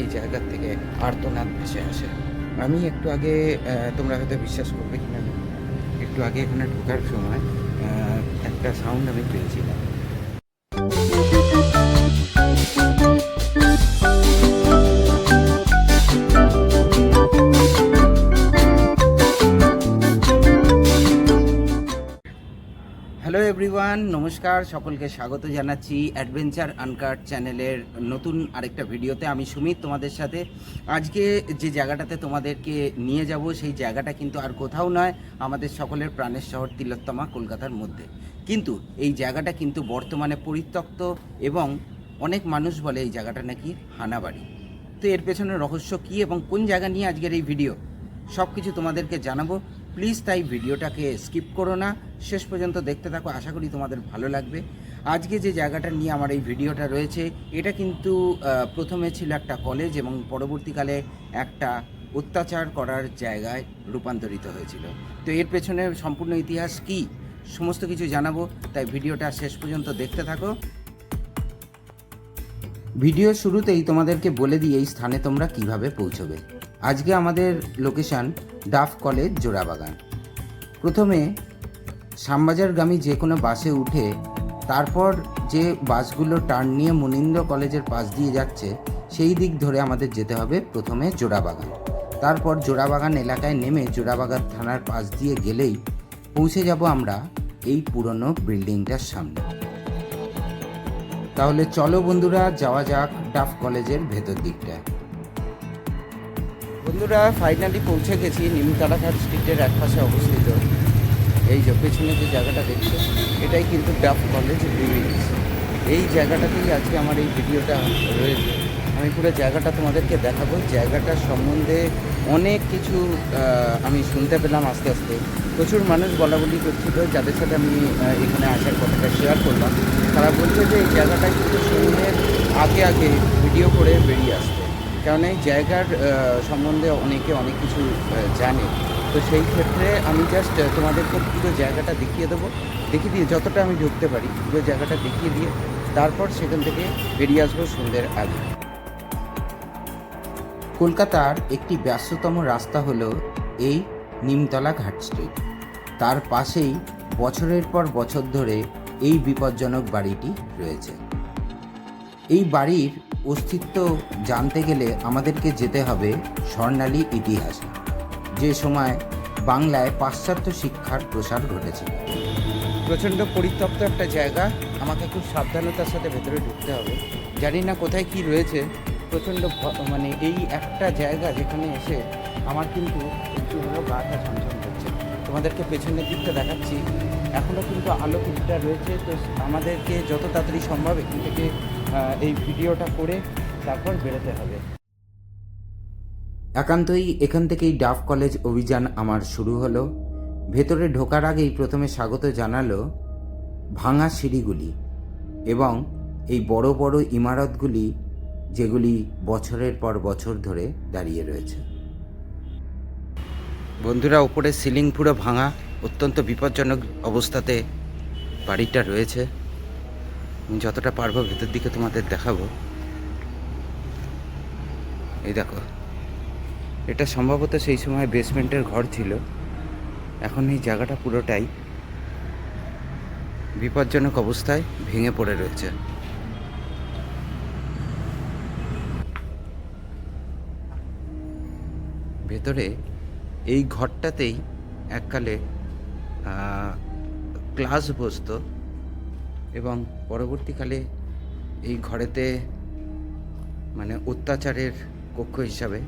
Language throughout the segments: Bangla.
এই জায়গার থেকে আর্তনাদ ভেসে আসে আমি একটু আগে তোমরা হয়তো বিশ্বাস করবে কিনা। একটু আগে এখানে ঢোকার সময় একটা সাউন্ড আমি পেয়েছিলাম নমস্কার, সকলকে স্বাগত জানাচ্ছি অ্যাডভেঞ্চার আনকার্ট চ্যানেলের নতুন আরেকটা ভিডিওতে। আমি সুমিত, তোমাদের সাথে। আজকে যে জায়গাটাতে তোমাদেরকে নিয়ে যাব, সেই জায়গাটা কিন্তু আর কোথাও নয়, আমাদের সকলের প্রাণের শহর তিলোত্তমা, কলকাতার মধ্যে। কিন্তু এই জায়গাটা কিন্তু বর্তমানে পরিত্যক্ত এবং অনেক মানুষ বলে এই জায়গাটা নাকি হানাবাড়ি। তো এর পেছনে রহস্য কী এবং কোন জায়গা নিয়ে আজকের এই ভিডিও? সব কিছু তোমাদেরকে জানাব। প্লিজ তাই ভিডিওটাকে স্কিপ করো না। শেষ পর্যন্ত দেখতে থাকো, আশা করি তোমাদের ভালো লাগবে। আজকে যে জায়গাটা নিয়ে আমার এই ভিডিওটা রয়েছে, এটা কিন্তু প্রথমে ছিল একটা কলেজ এবং পরবর্তীকালে একটা অত্যাচার করার জায়গায় রূপান্তরিত হয়েছিল। তো এর পেছনে সম্পূর্ণ ইতিহাস কি, সমস্ত কিছু জানাব, তাই ভিডিওটা শেষ পর্যন্ত দেখতে থাকো। ভিডিও শুরুতেই তোমাদেরকে বলে দিই, এই স্থানে তোমরা কীভাবে পৌঁছবে। আজকে আমাদের লোকেশন ডাফ কলেজ জোড়াবাগান। প্রথমে শ্যামবাজারগামী যে কোনো বাসে উঠে তারপর যে বাসগুলো টার্ন নিয়ে মুনীন্দ্র কলেজের পাশ দিয়ে যাচ্ছে, সেই দিক ধরে আমাদের যেতে হবে প্রথমে জোড়াবাগান। তারপর জোড়াবাগান এলাকায় নেমে জোড়াবাগান থানার পাশ দিয়ে গেলেই পৌঁছে যাব আমরা এই পুরনো বিল্ডিংটার সামনে। তাহলে চলো বন্ধুরা, যাওয়া যাক ডাফ কলেজের ভেতর দিকটায়। বন্ধুরা ফাইনালি পৌঁছে গেছি নিমতালাঘাট স্ট্রিটের একপাশে অবস্থিত। এই যে পেছনে যে জায়গাটা দেখছ, এটাই কিন্তু ডাফ কলেজ লিভিংস এই জায়গাটাতেই আজকে আমার এই ভিডিওটা রয়েছে। আমি পুরো জায়গাটা তোমাদেরকে দেখাবো। জায়গাটার সম্বন্ধে অনেক কিছু আমি শুনতে পেলাম আস্তে আস্তে। প্রচুর মানুষ বলা বলি করছিল, যাদের সাথে আমি এখানে আসার কথাটা শেয়ার করলাম। তারা বলছে যে এই জায়গাটা কিন্তু সন্ধ্যের আগে আগে ভিডিও করে বেরিয়ে আসবে কারণ এই জায়গার সম্বন্ধে অনেকে অনেক কিছু জানে। তো সেই ক্ষেত্রে আমি জাস্ট তোমাদেরকে পুরো জায়গাটা দেখিয়ে দেবো। দেখিয়ে দিয়ে যতটা আমি ঢুকতে পারি, পুরো জায়গাটা দেখিয়ে দিয়ে তারপর সেখান থেকে বেরিয়ে আসব সন্ধ্যের আগে। কলকাতার একটি ব্যস্ততম রাস্তা হলো এই নিমতলা ঘাট স্ট্রিট তার পাশেই বছরের পর বছর ধরে এই বিপজ্জনক বাড়িটি রয়েছে। এই বাড়ির অস্তিত্ব জানতে গেলে আমাদেরকে যেতে হবে স্বর্ণালী ইতিহাসে, যে সময় বাংলায় পাশ্চাত্য শিক্ষার প্রসার ঘটেছে প্রচণ্ড পরিত্যক্ত একটা জায়গা, আমাকে খুব সাবধানতার সাথে ভেতরে ঢুকতে হবে। জানি না কোথায় কি রয়েছে, প্রচণ্ড মানে এই একটা জায়গা যেখানে এসে আমার কিন্তু একটু হলো গাটা ছমছম করছে। তোমাদেরকে পেছনের দিকটা দেখাচ্ছি। এখনও কিন্তু আলো কিছুটা রয়েছে, তো আমাদেরকে যত তাড়াতাড়ি সম্ভব এখান থেকে এই ভিডিওটা করে তারপর বেরোতে হবে। একান্তই এখান থেকেই ডাফ কলেজ অভিযান আমার শুরু হলো। ভেতরে ঢোকার আগেই প্রথমে স্বাগত জানালো ভাঙা সিঁড়িগুলি এবং এই বড় বড় ইমারতগুলি যেগুলি বছরের পর বছর ধরে দাঁড়িয়ে রয়েছে। বন্ধুরা উপরে সিলিং পুরো ভাঙা, অত্যন্ত বিপজ্জনক অবস্থাতে বাড়িটা রয়েছে। যতটা পারব ভেতর দিকে তোমাদের দেখাবো। এই দেখো, এটা সম্ভবত সেই সময় বেসমেন্টের ঘর ছিল। এখন এই জায়গাটা পুরোটাই বিপজ্জনক অবস্থায় ভেঙে পড়ে রয়েছে। ভেতরে এই ঘরটাতেই এককালে ক্লাস বসতো। এবং পরবর্তীকালে এই ঘরেতে মানে অত্যাচারের কক্ষ হিসাবে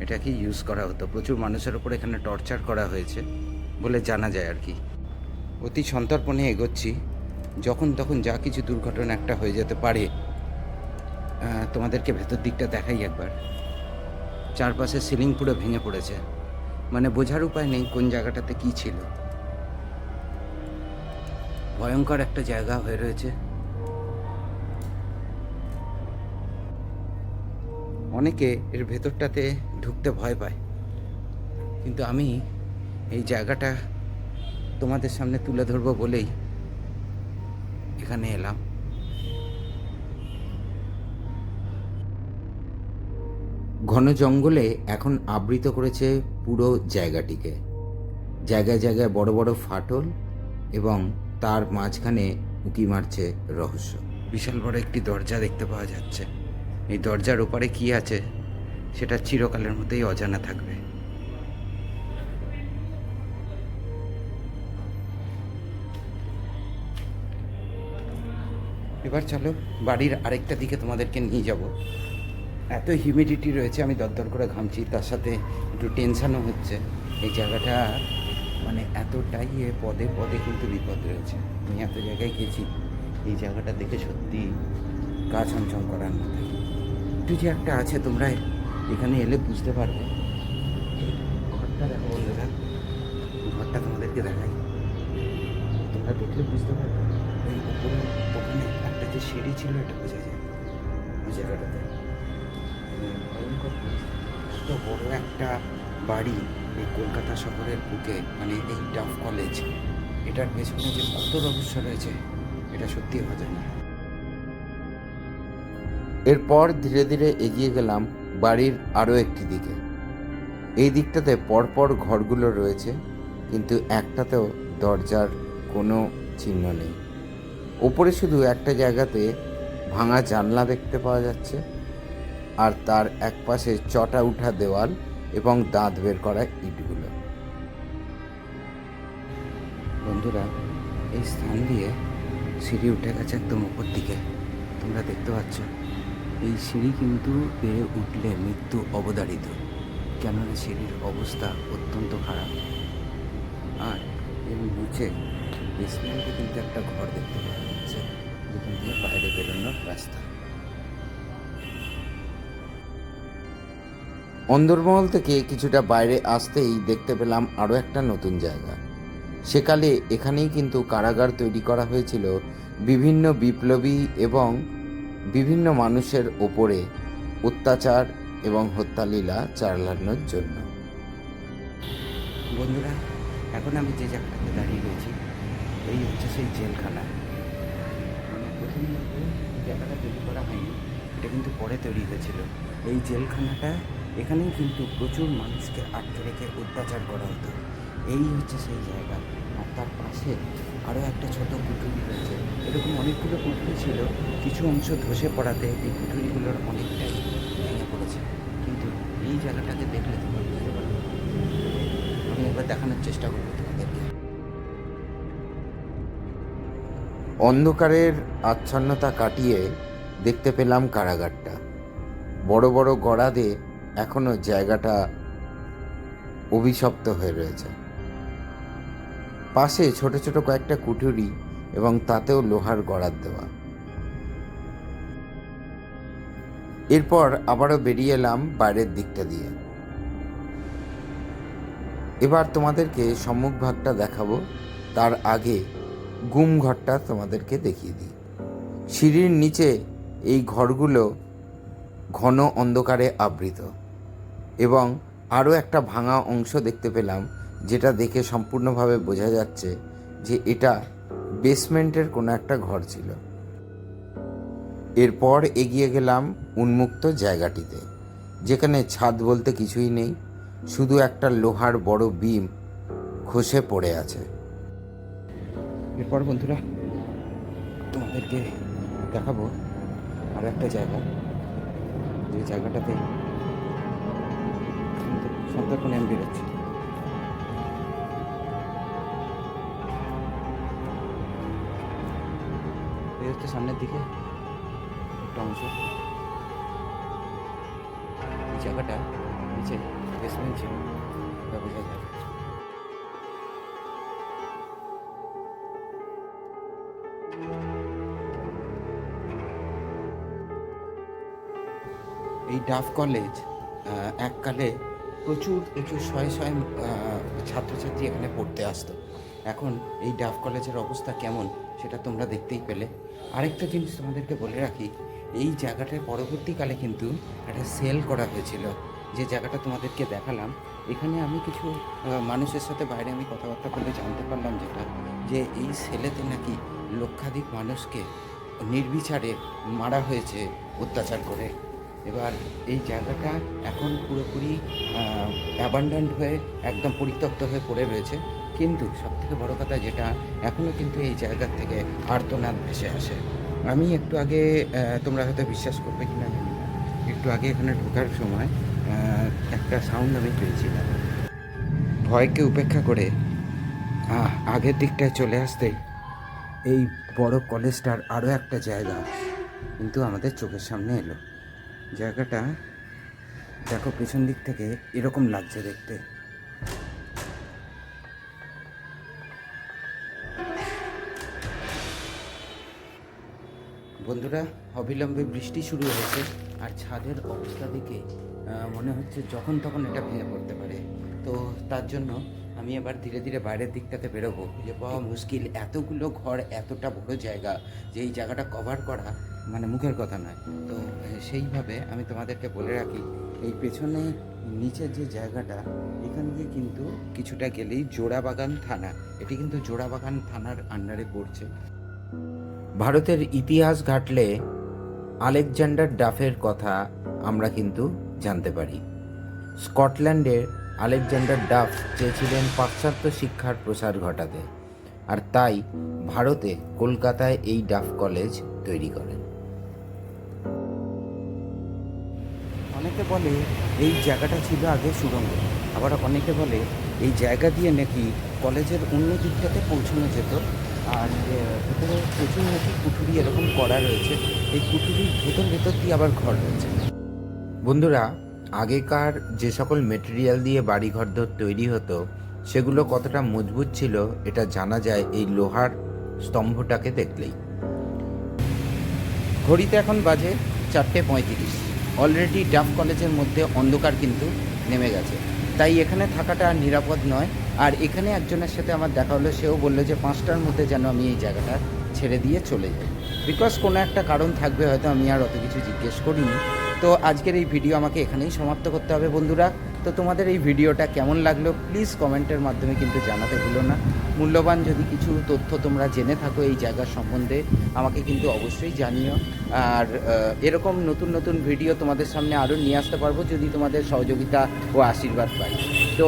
এটাকে ইউজ করা হতো। প্রচুর মানুষের ওপর এখানে টর্চার করা হয়েছে বলে জানা যায় আর কি। অতি সন্তর্পণে এগোচ্ছি। যখন তখন যা কিছু দুর্ঘটনা একটা হয়ে যেতে পারে তোমাদেরকে ভেতর দিকটা দেখাই একবার। চারপাশে সিলিং পুরো ভেঙে পড়েছে। মানে বোঝার উপায় নেই কোন জায়গাটাতে কি ছিল। ভয়ঙ্কর একটা জায়গা হয়ে রয়েছে। অনেকে এর ভেতরটাতে ঢুকতে ভয় পায়। কিন্তু আমি এই জায়গাটা তোমাদের সামনে তুলে ধরবো বলেই এখানে এলাম। ঘন জঙ্গলে এখন আবৃত করেছে পুরো জায়গাটিকে। জায়গায় জায়গায় বড় বড় ফাটল এবং তার মাঝখানে উকি মারছে রহস্য। বিশাল বড় একটি দরজা দেখতে পাওয়া যাচ্ছে। এই দরজার ওপারে কি আছে, সেটা চিরকালের মতোই অজানা থাকবে। এবার চলো, বাড়ির আরেকটা দিকে তোমাদেরকে নিয়ে যাব। এত হিউমিডিটি রয়েছে, আমি দরদর করে ঘামছি, তার সাথে একটু টেনশনও হচ্ছে। এই জায়গাটা মানে এতটাই পদে পদে কিন্তু বিপদ রয়েছে। আমি এত জায়গায় গেছি, এই জায়গাটা দেখে সত্যি গা ছমছম করার মতো। একটু যে একটা আছে তোমরা, এখানে এলে বুঝতে পারবে। এই ঘরটা দেখো বন্ধুরা, ঘরটা তোমাদেরকে দেখাই। তোমরা দেখলে বুঝতে পারবে। ওই উপরে ওখানে একটা যে সিঁড়ি ছিল, এটা বোঝা যায় ওই জায়গাটাতে। ভয়ঙ্কর এত বড় একটা বাড়ি। এই কলকাতা শহরের বুকে মানে এই ডাফ কলেজ এটার পেছনে যে কত রহস্য রয়েছে, এটা সত্যি অজানা এরপর ধীরে ধীরে এগিয়ে গেলাম বাড়ির আরও একটি দিকে। এই দিকটাতে পরপর ঘরগুলো রয়েছে, কিন্তু একটাতেও দরজার কোনো চিহ্ন নেই। ওপরে শুধু একটা জায়গাতে ভাঙা জানলা দেখতে পাওয়া যাচ্ছে, আর তার একপাশে চটা উঠা দেওয়াল এবং দাঁত বের করা ইটগুলো। বন্ধুরা, এই স্থান দিয়ে সিঁড়ি উঠে গেছে একদম উপর দিকে। তোমরা দেখতে পাচ্ছ, এই সিঁড়ি কিন্তু বেয়ে উঠলে মৃত্যু অবধারিত। কেননা সিঁড়ির অবস্থা অত্যন্ত খারাপ। আর এর নিচে বেসমেন্টে কিন্তু একটা ঘর দেখতে পাওয়া যাচ্ছে, যেখান দিয়ে বাইরে বেরোনোর রাস্তা। অন্দরমহল থেকে কিছুটা বাইরে আসতেই দেখতে পেলাম আরও একটা নতুন জায়গা। সেকালে এখানেই কিন্তু কারাগার তৈরি করা হয়েছিল বিভিন্ন বিপ্লবী এবং বিভিন্ন মানুষের ওপরে অত্যাচার এবং হত্যালীলা চালানোর জন্য। বন্ধুরা, এখন আমি যে জায়গাটাতে দাঁড়িয়ে রয়েছি, এই হচ্ছে সেই জেলখানা। মানে জায়গাটা তৈরি করা হয়নি, এটা কিন্তু পরে তৈরি হয়েছিল। এই জেলখানাটা এখানেই কিন্তু প্রচুর মানুষকে আটকে রেখে অত্যাচার করা হতো। এই হচ্ছে সেই জায়গা। আর তার পাশে আরও একটা ছোট কুঠুরি রয়েছে। এরকম অনেকগুলো কুঠুরি ছিল। কিছু অংশ ধসে পড়াতে এই কুঠুরিগুলোর অনেকটাই ভেঙে পড়েছে। কিন্তু এই জায়গাটাকে দেখলে তোমরা বুঝতে পারবে। আমি একবার দেখানোর চেষ্টা করব তোমাদেরকে। অন্ধকারের আচ্ছন্নতা কাটিয়ে দেখতে পেলাম কারাগারটা। বড় বড় গড়াদে এখনও জায়গাটা অভিশপ্ত হয়ে রয়েছে। পাশে ছোট ছোট কয়েকটা কুঠুরি এবং তাতেও লোহার গড়ার দেওয়া। এরপর আবারও বেরিয়ে এলাম বাইরের দিকটা দিয়ে। এবার তোমাদেরকে সম্মুখ ভাগটা দেখাবো, তার আগে গুম ঘরটা তোমাদেরকে দেখিয়ে দিই। সিঁড়ির নিচে এই ঘরগুলো ঘন অন্ধকারে আবৃত। এবং আরও একটা ভাঙা অংশ দেখতে পেলাম, যেটা দেখে সম্পূর্ণভাবে বোঝা যাচ্ছে যে এটা বেসমেন্টের কোনো একটা ঘর ছিল। এরপর এগিয়ে গেলাম উন্মুক্ত জায়গাটিতে, যেখানে ছাদ বলতে কিছুই নেই, শুধু একটা লোহার বড় বিম খসে পড়ে আছে। এরপর বন্ধুরা, তোমাদেরকে দেখাবো আর একটা জায়গা। যে জায়গাটাতে সন্তর্পণে আমি বেরোচ্ছি। এই হচ্ছে সামনের দিকে। একটা অংশ। এই জায়গাটা নিচে বেসমেন্ট ছিল। বোঝা যায়। এই ডাফ কলেজ এককালে প্রচুর প্রচুর শয়ে শয়ে ছাত্রছাত্রী এখানে পড়তে আসতো। এখন এই ডাফ কলেজের অবস্থা কেমন সেটা তোমরা দেখতেই পেলে। আরেকটা জিনিস তোমাদেরকে বলে রাখি, এই জায়গাটার পরবর্তীকালে কিন্তু একটা সেল করা হয়েছিল। যে জায়গাটা তোমাদেরকে দেখালাম, এখানে আমি কিছু মানুষের সাথে বাইরে আমি কথাবার্তা বলে জানতে পারলাম যেটা, যে এই সেলেতে নাকি লক্ষাধিক মানুষকে নির্বিচারে মারা হয়েছে অত্যাচার করে। এবার এই জায়গাটা এখন পুরোপুরি অ্যাবান্ডান্ট হয়ে একদম পরিত্যক্ত হয়ে পড়ে রয়েছে। কিন্তু সবথেকে বড় কথা যেটা এখনও কিন্তু এই জায়গা থেকে আর্তনাদ ভেসে আসে। আমি একটু আগে তোমরা হয়তো বিশ্বাস করবে কিনা জানি না। একটু আগে এখানে ঢোকার সময় একটা সাউন্ড আমি পেয়েছিলাম। ভয়কে উপেক্ষা করে আগের দিকটায় চলে আসতে এই বড় কলেজটার আরও একটা জায়গা। কিন্তু আমাদের চোখের সামনে এলো। জায়গাটা দেখো পেছন দিক থেকে এরকম লাগছে দেখতে। বন্ধুরা, অবিলম্বে বৃষ্টি শুরু হয়েছে আর ছাদের অবস্থা দেখে মনে হচ্ছে যখন তখন এটা ভেঙে পড়তে পারে। তো তার জন্য আমি আবার ধীরে ধীরে বাইরের দিকটাতে বেরোবো। খুঁজে পাওয়া মুশকিল। এতগুলো ঘর এতটা বড় জায়গা যে এই জায়গাটা কভার করা মানে মুখের কথা নয়। তো সেইভাবে আমি তোমাদেরকে বলে রাখি, এই পেছনে নিচের যে জায়গাটা, এখান দিয়ে কিন্তু কিছুটা গেলেই জোড়াবাগান থানা। এটি কিন্তু জোড়াবাগান থানার আন্ডারে পড়ছে। ভারতের ইতিহাস ঘাটলে আলেকজান্ডার ডাফের কথা আমরা কিন্তু জানতে পারি। স্কটল্যান্ডের আলেকজান্ডার ডাফ চেয়েছিলেন পাশ্চাত্য শিক্ষার প্রসার ঘটাতে, আর তাই ভারতে কলকাতায় এই ডাফ কলেজ তৈরি করেন। অনেকে বলে এই জায়গাটা ছিল আগে সুড়ঙ্গ। আবার অনেকে বলে এই জায়গা দিয়ে নাকি কলেজের অন্য দিকটাতে পৌঁছানো যেত। আর ভেতরে প্রচুর নাকি কুঠুরি এরকম করা রয়েছে। এই কুঠুরির ভেতর ভেতর দিয়ে আবার ঘর রয়েছে। বন্ধুরা, আগেকার যে সকল মেটেরিয়াল দিয়ে বাড়িঘর তৈরি হতো, সেগুলো কতটা মজবুত ছিল, এটা জানা যায় এই লোহার স্তম্ভটাকে দেখলেই। ঘড়িতে এখন বাজে চারটে পঁয়ত্রিশ। অলরেডি ডাফ কলেজের মধ্যে অন্ধকার কিন্তু নেমে গেছে। তাই এখানে থাকাটা আর নিরাপদ নয়। আর এখানে একজনের সাথে আমার দেখা হলো, সেও বলল যে পাঁচটার মধ্যে যেন আমি এই জায়গাটা ছেড়ে দিয়ে চলে যাই। বিকজ কোনো একটা কারণ থাকবে, হয়তো আমি আর অত কিছু জিজ্ঞেস করিনি। তো আজকের এই ভিডিও আমাকে এখানেই সমাপ্ত করতে হবে বন্ধুরা। তো তোমাদের এই ভিডিওটা কেমন লাগল প্লিজ কমেন্টের মাধ্যমে কিন্তু জানাতে ভুলো না। মূল্যবান যদি কিছু তথ্য তোমরা জেনে থাকো এই জায়গার সম্বন্ধে, আমাকে কিন্তু অবশ্যই জানিও। আর এরকম নতুন নতুন ভিডিও তোমাদের সামনে আরও নিয়ে আসতে পারব যদি তোমাদের সহযোগিতা ও আশীর্বাদ পাই। তো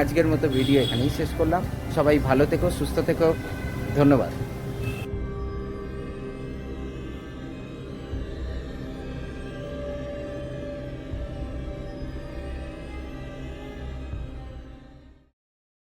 আজকের মতো ভিডিও এখানেই শেষ করলাম। সবাই ভালো থেকো, সুস্থ থেকো। ধন্যবাদ।